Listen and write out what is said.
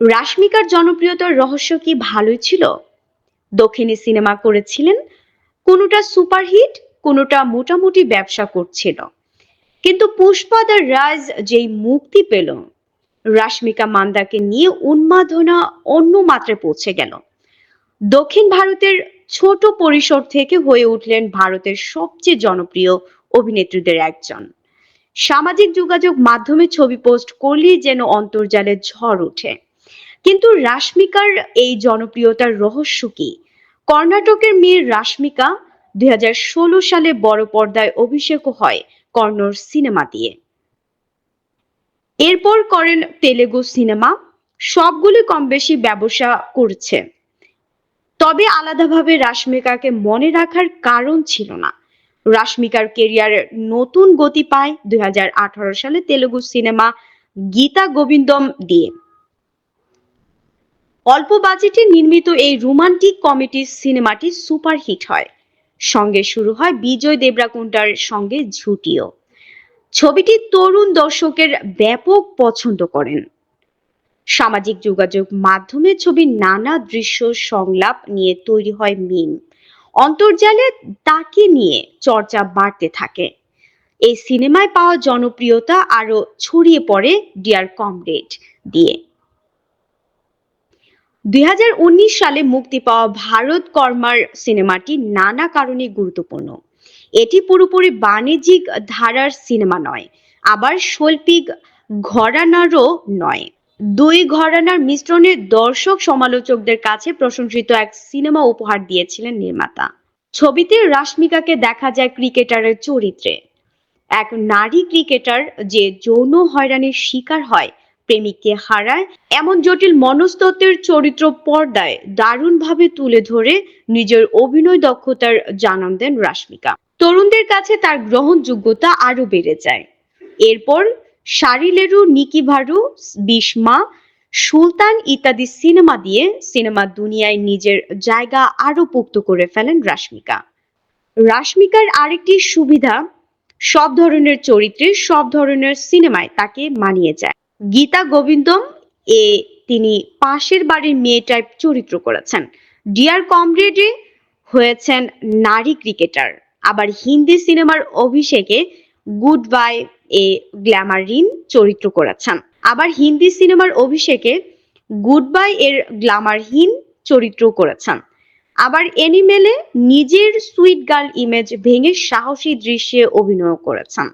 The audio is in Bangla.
রাশমিকার জনপ্রিয়তার রহস্য কি ভালোই ছিল? দক্ষিণী সিনেমা করেছিলেন, কোনোটা সুপারহিট, কোনোটা মোটামুটি ব্যবসা করছিল। কিন্তু পুষ্পা দ্য রাজ যেই মুক্তি পেল, রাশমিকা মান্দাকে নিয়ে উন্মাদনা অন্য মাত্রায় পৌঁছে গেল। দক্ষিণ ভারতের ছোট পরিসর থেকে হয়ে উঠলেন ভারতের সবচেয়ে জনপ্রিয় অভিনেত্রীদের একজন। সামাজিক যোগাযোগ মাধ্যমে ছবি পোস্ট করলেই যেন অন্তর্জালে ঝড় ওঠে। কিন্তু রাশমিকার এই জনপ্রিয়তার রহস্য কি? কর্ণাটকের মেয়ে রাশমিকা দুই হাজার ষোলো সালে বড় পর্দায় অভিষেক হয় কর্ণর সিনেমা দিয়ে। এরপর করেন তেলেগু সিনেমা, সবগুলি কম বেশি ব্যবসা করছে। তবে আলাদাভাবে রাশমিকাকে মনে রাখার কারণ ছিল না। রাশমিকার কেরিয়ার নতুন গতি পায় দুই হাজার আঠারো সালে তেলেগু সিনেমা গীতা গোবিন্দম দিয়ে। অল্প বাজেটে নির্মিত এই রোমান্টিক কমেডি সিনেমাটি সুপারহিট হয়। সঙ্গে শুরু হয় বিজয় দেবরাকুন্ডার সঙ্গে ঝুটিও। ছবিটি তরুণ দর্শকের ব্যাপক পছন্দ করেন। সামাজিক যোগাযোগ মাধ্যমে ছবির নানা দৃশ্য সংলাপ নিয়ে তৈরি হয় মিম। অন্তর্জালে তাকে নিয়ে চর্চা বাড়তে থাকে। এই সিনেমায় পাওয়া জনপ্রিয়তা আরও ছড়িয়ে পড়ে ডিয়ার কমরেড দিয়ে। দুই হাজার উনিশ সালে মুক্তি পাওয়া ভারত কর্মার সিনেমাটি নানা কারণে গুরুত্বপূর্ণ। এটি পুরোপুরি বাণিজ্যিক ধারার সিনেমা নয়, আবার শৈল্পিক ঘরানারও নয়। দুই ঘরানার মিশ্রণে দর্শক সমালোচকদের কাছে প্রশংসিত এক সিনেমা উপহার দিয়েছিলেন নির্মাতা। ছবিতে রাশমিকাকে দেখা যায় ক্রিকেটারের চরিত্রে। এক নারী ক্রিকেটার যে যৌন হয়রানির শিকার হয় প্রেমিককে হারায়, এমন জটিল মনস্তত্ত্বের চরিত্র পর্দায় দারুণভাবে তুলে ধরে নিজের অভিনয় দক্ষতার জানান দেন রাশমিকা। তরুণদের কাছে তার গ্রহণযোগ্যতা আরও বেড়ে যায়। এরপর শারিলেরু নিকিভারু বিস্মা সুলতান ইত্যাদি সিনেমা দিয়ে সিনেমা দুনিয়ায় নিজের জায়গা আরও পোক্ত করে ফেলেন রাশমিকা। রাশমিকার আরেকটি সুবিধা, সব ধরনের চরিত্রে সব ধরনের সিনেমায় তাকে মানিয়ে যায়। গীতা গোবিন্দম এ তিনি পাশের বাড়ির মেয়ে টাইপ চরিত্র করেছেন। ডিয়ার কমরেডে হয়েছেন নারী ক্রিকেটার। আবার হিন্দি সিনেমার অভিষেকে গুড বাই এ গ্ল্যামারিন চরিত্র করেছেন। আবার হিন্দি সিনেমার অভিষেকে গুড বাই এর গ্ল্যামারহীন চরিত্র করেছেন। আবার এনিমেলে নিজের সুইট গার্ল ইমেজ ভেঙে সাহসী দৃশ্যে অভিনয় করেছেন।